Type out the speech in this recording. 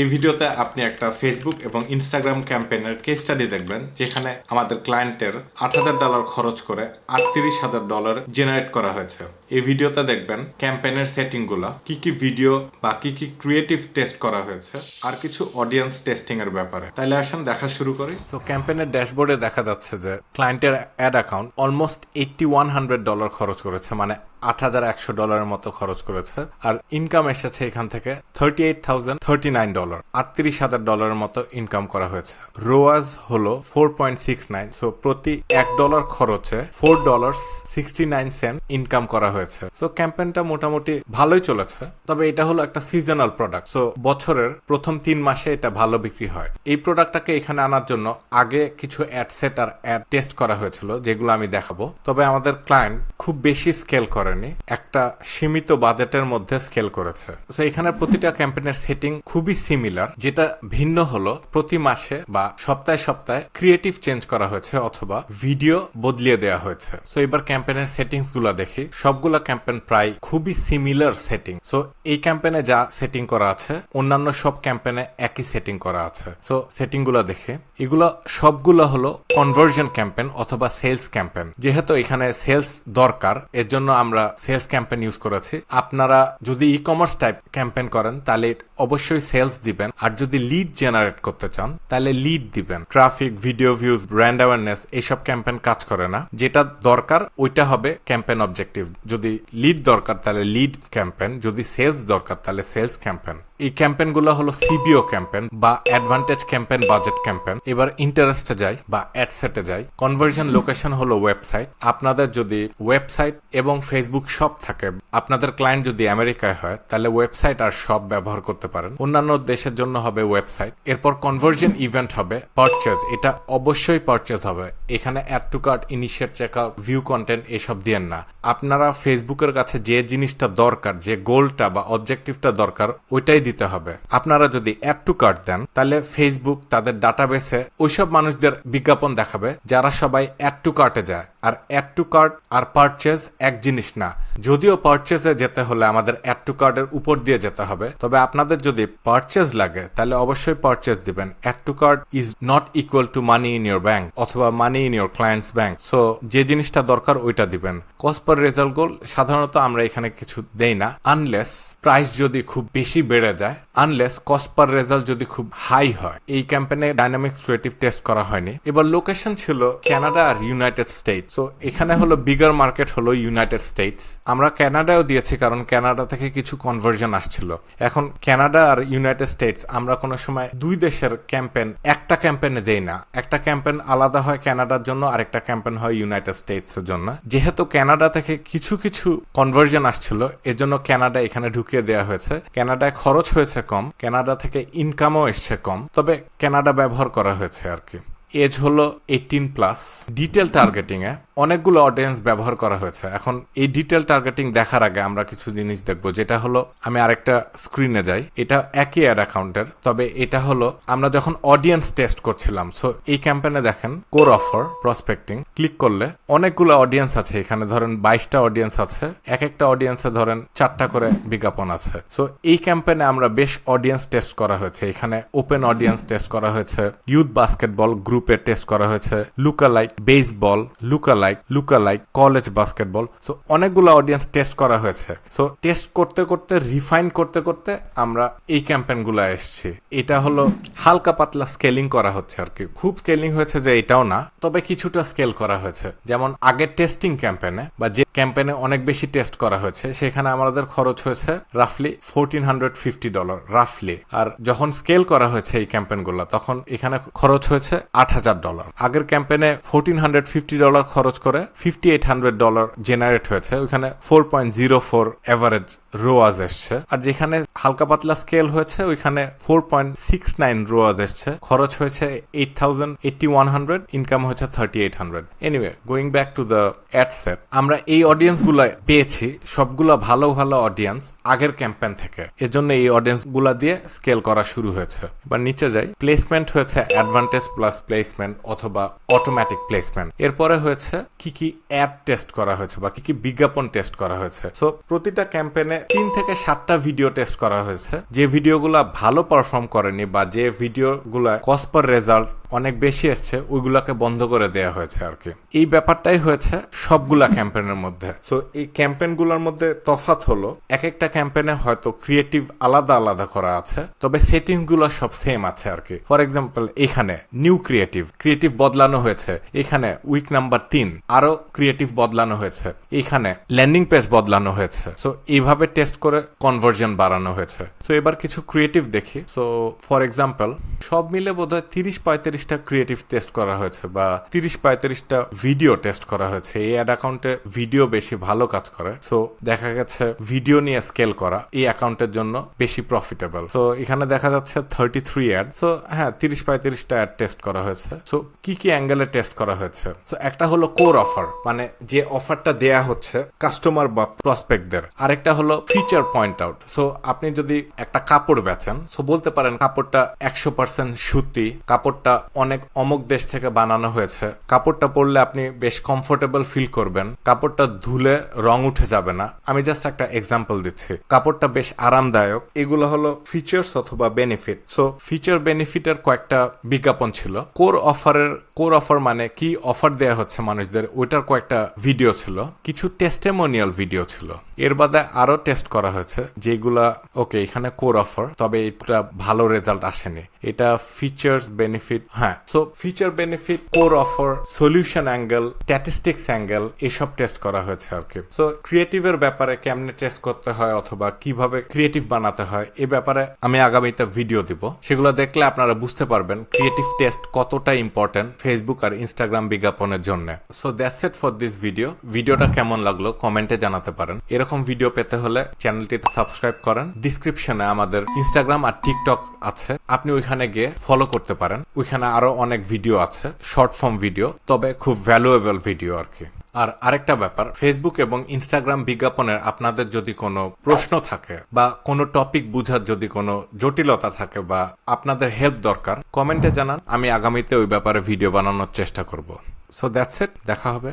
এই ভিডিওতে আপনি একটা ফেসবুক এবং ইনস্টাগ্রাম ক্যাম্পেইনের কেস স্টাডি দেখবেন, যেখানে আমাদের ক্লায়েন্টের আট হাজার ডলার খরচ করে আটত্রিশ হাজার ডলার জেনারেট করা হয়েছে। এই ভিডিওতে দেখবেন ক্যাম্পেইনের সেটিংগুলো, কি কি ভিডিও বা কি কি ক্রিয়েটিভ টেস্ট করা হয়েছে, আর কিছু অডিয়েন্স টেস্টিং এর ব্যাপারে। তাহলে আসেন, দেখা শুরু করি। তো ক্যাম্পেইনের ড্যাশবোর্ডে দেখা যাচ্ছে যে ক্লায়েন্টের ad account almost eighty one hundred dollar খরচ করেছে মানে আট হাজার একশো ডলারের মতো খরচ করেছে, আর ইনকাম এসেছে এখান থেকে thirty eight thousand thirty nine dollar আটত্রিশ হাজার ডলারের মতো ইনকাম করা হয়েছে। রোয়াজ হলো four point six nine so প্রতি এক ডলার খরচে four dollar sixty nine cent income করা হয়েছে। সো ক্যাম্পেইনটা মোটামুটি ভালোই চলেছে, তবে এটা হলো একটা সিজনাল প্রোডাক্ট সো বছরের প্রথম তিন মাসে এটা ভালো বিক্রি হয়। এই প্রোডাক্টটাকে এখানে আনার জন্য আগে কিছু অ্যাড সেট আর অ্যাড টেস্ট করা হয়েছিল, যেগুলো আমি দেখাবো। তবে আমাদের ক্লায়েন্ট খুব বেশি স্কেল করেনি, একটা সীমিত বাজেটের মধ্যে স্কেল করেছে। তো এখানে প্রতিটা ক্যাম্পেইনের সেটিং খুবই সিমিলার যেটা ভিন্ন হলো প্রতি মাসে বা সপ্তাহে সপ্তাহে ক্রিয়েটিভ চেঞ্জ করা হয়েছে অথবা ভিডিও বদলিয়ে দেওয়া হয়েছে। সো এবার ক্যাম্পেইনের সেটিংসগুলা দেখি। সবগুলা ক্যাম্পেইন প্রায় খুবই সিমিলার সেটিং সো এই ক্যাম্পেনে যা সেটিং করা আছে, অন্যান্য সব ক্যাম্পেনে একই সেটিং করা আছে। সো সেটিংগুলা দেখে এগুলো সবগুলো হলো কনভার্জন ক্যাম্পেন অথবা সেলস ক্যাম্পেন যেহেতু এখানে সেলস দরকার এর জন্য আমরা সেলস ক্যাম্পেন ইউজ করেছি। আপনারা যদি ই কমার্স টাইপ ক্যাম্পেন করেন, তাহলে অবশ্যই সেলস দিবেন। আর যদি লিড জেনারেট করতে চান, তাহলে লিড দিবেন। Traffic video views brand awareness এইসব ক্যাম্পেন কাজ করে না। যেটা দরকার, ওইটা হবে ক্যাম্পেন অবজেক্টিভ যদি লিড দরকার, তাহলে লিড ক্যাম্পেন যদি সেলস দরকার, তাহলে সেলস ক্যাম্পেইন এই ক্যাম্পেইনগুলো হলো সিবিও ক্যাম্পেন বা অ্যাডভান্টেজ ক্যাম্পেন বাজেট ক্যাম্পেন এবার ইন্টারেস্টে যাই বা অ্যাডসেটে যাই। কনভার্জন লোকেশন হলো ওয়েবসাইট আপনাদের যদি ওয়েবসাইট এবং ফেসবুক শপ থাকে, আপনাদের ক্লায়েন্ট যদি আমেরিকায় হয়, তাহলে ওয়েবসাইট আর শপ ব্যবহার করতে পারেন। অন্যান্য দেশের জন্য হবে ওয়েবসাইট এরপর কনভার্জন ইভেন্ট হবে পারচেজ এটা অবশ্যই পারচেজ হবে। এখানে add to cart initiate checkout view content এসব দিয়েন না। আপনারা ফেসবুকের কাছে যে জিনিসটা দরকার, যে গোলটা বা অবজেক্টিভটা দরকার, ওইটাই দিতে হবে। আপনারা যদি অ্যাড টু কার্ট দেন, তাহলে ফেসবুক তাদের ডাটাবেসে ওইসব মানুষদের বিজ্ঞাপন দেখাবে, যারা সবাই অ্যাড টু কার্টে যায়। আর অ্যাড টু কার্ট আর পারচেজ এক জিনিস না। যদিও পারচেজে যেতে হলে আমাদের অ্যাড টু কার্টের উপর দিয়ে যেতে হবে। তবে আপনাদের যদি পারচেজ লাগে, তাহলে অবশ্যই পারচেজ দিবেন। Add to cart is not equal to money in your bank অথবা money in your clients bank so যে জিনিসটা দরকার ওইটা দিবেন। কস্ট পার রেজাল্ট গোল সাধারণত আমরা এখানে কিছু দেই না। আনলেস প্রাইস যদি খুব বেশি বেড়ে যায় আনলেস কস্ট পার রেজাল্ট যদি খুব হাই হয়। এই ক্যাম্পেইনে ডাইনামিক্স ক্রিয়েটিভ টেস্ট করা হয়নি। এবার লোকেশন ছিল কানাডা আর ইউনাইটেড স্টেটস সো এখানে হলো বিগার মার্কেট হলো ইউনাইটেড স্টেটস আমরা কানাডাও দিয়েছি কারণ কানাডা থেকে কিছু কনভার্জন আসছিল। এখন কানাডা আর ইউনাইটেড স্টেটস আমরা কোনো সময় দুই দেশের ক্যাম্পেন একটা ক্যাম্পেইনে দেই না। একটা ক্যাম্পেন আলাদা হয় কানাডার জন্য আর একটা ক্যাম্পেইন হয় ইউনাইটেড স্টেটস এর জন্য। যেহেতু কানাডা থেকে কিছু কিছু কনভার্জন আসছিল, এজন্য কানাডা এখানে ঢুকিয়ে দেওয়া হয়েছে। কানাডায় খরচ হয়েছে কম কানাডা থেকে ইনকামও এসছে কম, তবে কানাডা ব্যবহার করা হয়েছে আর কি। এজ হলো এইটিন প্লাস ডিটেল টার্গেটিং এ অনেকগুলো অডিয়েন্স ব্যবহার করা হয়েছে। এখন এই ডিটেল টার্গেটিং দেখার আগে আমরা কিছু জিনিস দেখব, যেটা হলো, আমি আরেকটা স্ক্রিনে যাই। এটা একই অ্যাড অ্যাকাউন্টের তবে এটা হলো, আমরা যখন অডিয়েন্স টেস্ট করছিলাম সো এই ক্যাম্পেনে দেখেন কোর অফার প্রসপেক্টিং ক্লিক করলে অনেকগুলো অডিয়েন্স আছে। এখানে ধরেন বাইশটা অডিয়েন্স আছে এক একটা অডিয়েন্সে ধরেন চারটা করে বিজ্ঞাপন আছে। সো এই ক্যাম্পেনে আমরা বেশ অডিয়েন্স টেস্ট করা হয়েছে। এখানে ওপেন অডিয়েন্স টেস্ট করা হয়েছে ইউথ বাস্কেটবল গ্রুপে টেস্ট করা হয়েছে lookalike baseball lookalike lookalike college basketball so অনেকগুলো অডিয়েন্স টেস্ট করা হয়েছে। সো টেস্ট করতে করতে রিফাইন করতে করতে আমরা এই ক্যাম্পেইনগুলো এসছি। এটা হলো হালকা পাতলা স্কেলিং করা হচ্ছে আর কি। খুব স্কেলিং হয়েছে যে এটাও না, তবে কিছুটা স্কেল করা হয়েছে। যেমন আগের টেস্টিং ক্যাম্পেইনে বা যে ক্যাম্পেইনে অনেক বেশি টেস্ট করা হয়েছে। সেখানে আমাদের খরচ হয়েছে রাফলি ফোরটিন হান্ড্রেড ফিফটি ডলার রাফলি আর যখন স্কেল করা হয়েছে এই ক্যাম্পেইনগুলো, তখন এখানে খরচ হয়েছে আট হাজার ডলার আগের ক্যাম্পেনে ফোরটিন হান্ড্রেড ফিফটি ডলার খরচ করে fifty eight hundred dollar generate হয়েছে। ওইখানে four point zero four average ROAS এসছে। আর যেখানে হালকা পাতলা স্কেল হয়েছে, ওইখানে four point six nine ROAS এসছে। খরচ হয়েছে eight thousand eighty one hundred income হয়েছে thirty eight hundred anyway going back to the ad set আমরা এই অডিয়েন্সগুলো পেয়েছি, সবগুলো ভালো ভালো অডিয়েন্স আগের ক্যাম্পেইন থেকে। এজন্য এই অডিয়েন্সগুলা দিয়ে স্কেল করা শুরু হয়েছে। এবার নিচে যাই। প্লেসমেন্ট হয়েছে অ্যাডভান্টেজ প্লাস প্লেসমেন্ট অথবা অটোমেটিক প্লেসমেন্ট এরপরে হয়েছে কি কি অ্যাড টেস্ট করা হয়েছে বা কি কি বিজ্ঞাপন টেস্ট করা হয়েছে। সো প্রতিটা ক্যাম্পেনে তিন থেকে সাতটা ভিডিও টেস্ট করা হয়েছে। যে ভিডিওগুলো ভালো পারফর্ম করেনি বা যে ভিডিওগুলো কস্ট পার রেজাল্ট অনেক বেশি এসছে, ওইগুলাকে বন্ধ করে দেওয়া হয়েছে আর কি। এই ব্যাপারটাই হয়েছে সবগুলা ক্যাম্পেনের মধ্যে। সো এই ক্যাম্পেইনগুলোর মধ্যে তফাত হলো এক একটা ক্যাম্পেইনে হয়তো ক্রিয়েটিভ আলাদা আলাদা করা আছে, তবে সেটিংসগুলো সব সেম আছে আর কি। ফর এক্সাম্পল এখানে নিউ ক্রিয়েটিভ ক্রিয়েটিভ বদলানো হয়েছে। এখানে উইক নাম্বার তিন, আরও ক্রিয়েটিভ বদলানো হয়েছে। এখানে ল্যান্ডিং পেজ বদলানো হয়েছে। সো এইভাবে টেস্ট করে কনভার্জন বাড়ানো হয়েছে। সো এবার কিছু ক্রিয়েটিভ দেখি। সো ফর এক্সাম্পল সব মিলে বোধহয় তিরিশ পঁয়ত্রিশটা ক্রিয়েটিভ টেস্ট করা হয়েছে বা তিরিশ পঁয়ত্রিশটা ভিডিও টেস্ট করা হয়েছে। এই অ্যাড অ্যাকাউন্টে ভিডিও বেশি ভালো কাজ করে। সো দেখা গেছে ভিডিও নিয়ে স্কেল করা, এই অ্যাকাউন্টের জন্য বেশি প্রফিটেবল সো এখানে দেখা যাচ্ছে থার্টি থ্রি অ্যাড সো হ্যাঁ তিরিশ পঁয়ত্রিশটা অ্যাড টেস্ট করা হয়েছে। সো কি কি অ্যাঙ্গেলে টেস্ট করা হয়েছে? সো একটা হলো কোর অফার মানে যে অফারটা দেয়া হচ্ছে কাস্টমার বা প্রসপেক্টদের আরেকটা হলো ফিচার পয়েন্ট আউট সো আপনি যদি একটা কাপড় বেচেন সো বলতে পারেন কাপড়টা একশো পার্সেন্ট সুতি, কাপড়টা অনেক অমুক দেশ থেকে বানানো হয়েছে। কাপড়টা পরলে আপনি বেশ কমফোর্টেবল ফিল করবেন। কাপড়টা ধুলে রং উঠে যাবে না। আমি জাস্ট একটা এক্সাম্পল দিচ্ছি। কাপড়টা বেশ আরামদায়ক। এগুলো হলো ফিচার্স অথবা বেনিফিট সো ফিচার বেনিফিটের কয়েকটা বিজ্ঞাপন ছিল। কোর অফারের কোর অফার মানে কি অফার দেয়া হচ্ছে মানুষদের, ওইটার কয়েকটা ভিডিও ছিল। কিছু টেস্টেমোনিয়াল ভিডিও ছিল। এর বাদে আরও টেস্ট করা হয়েছে, যেগুলা ওকে এখানে কোর অফার তবে এটা ভালো রেজাল্ট আসেনি। এটা ফিচার্স বেনিফিট হ্যাঁ so feature benefit core offer solution angle statistics angle এসব টেস্ট করা হয়েছে আর কি। সো ক্রিয়েটিভের ব্যাপারে কেমনে টেস্ট করতে হয় অথবা কীভাবে ক্রিয়েটিভ বানাতে হয় এই ব্যাপারে আমি আগামীতে ভিডিও দিব। সেগুলো দেখলে আপনারা বুঝতে পারবেন ক্রিয়েটিভ টেস্ট কতটা ইম্পর্টেন্ট ফেসবুক আর ইনস্টাগ্রাম বিজ্ঞাপনের জন্য। So that's it for this video ভিডিওটা কেমন লাগল কমেন্টে জানাতে পারেন। এরকম ভিডিও পেতে হলে চ্যানেলটিতে সাবস্ক্রাইব করেন। ডিসক্রিপশনে আমাদের ইনস্টাগ্রাম আর টিকটক আছে। আপনি ওইখানে গিয়ে ফলো করতে পারেন। ওইখানে আরও অনেক ভিডিও আছে শর্ট ফর্ম ভিডিও তবে খুব ভ্যালুয়েবল ভিডিও আর কি। আর আরেকটা ব্যাপার ফেসবুক এবং ইনস্টাগ্রাম বিজ্ঞাপনের আপনাদের যদি কোনো প্রশ্ন থাকে বা কোনো টপিক বুঝার যদি কোনো জটিলতা থাকে বা আপনাদের হেল্প দরকার কমেন্টে জানান, আমি আগামীতে ওই ব্যাপারে ভিডিও বানানোর চেষ্টা করব। সো দ্যাটস ইট দেখা হবে।